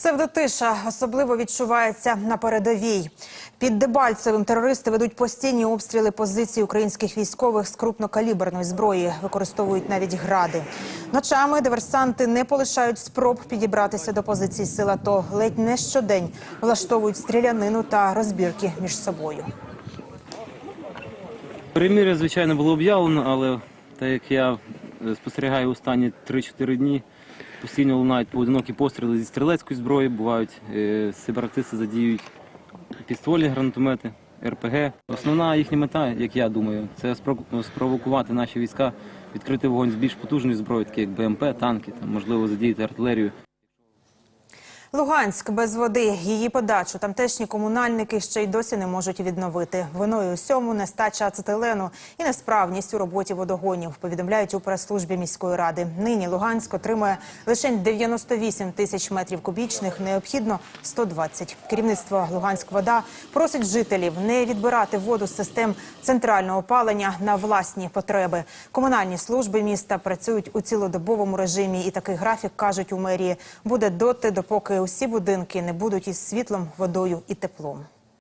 Псевдотиша особливо відчувається на передовій. Під Дебальцевим терористи ведуть постійні обстріли позицій українських військових з крупнокаліберної зброї, використовують навіть гради. Ночами диверсанти не полишають спроб підібратися до позицій сил АТО. Ледь не щодень влаштовують стрілянину та розбірки між собою. Перемір'я, звичайно, було об'явлено, але так як я спостерігаю останні 3-4 дні, постійно лунають поодинокі постріли зі стрілецької зброї, бувають е, сепаратисти задіють пістолі, гранатомети, РПГ. Основна їхня мета, як я думаю, це спро- спровокувати наші війська відкрити вогонь з більш потужної зброї, такі як БМП, танки, там, можливо, задіяти артилерію. Луганськ без води. Її подачу тамтешні комунальники ще й досі не можуть відновити. Виною усьому нестача ацетилену і несправність у роботі водогонів. Повідомляють у прес-службі міської ради. Нині Луганськ отримує лише 98 тисяч метрів кубічних. Необхідно 120. Керівництво Луганськ-Вода просить жителів не відбирати воду з систем центрального опалення на власні потреби. Комунальні служби міста працюють у цілодобовому режимі, і такий графік кажуть у мерії буде доти, допоки усі будинки не будуть із світлом, водою і теплом.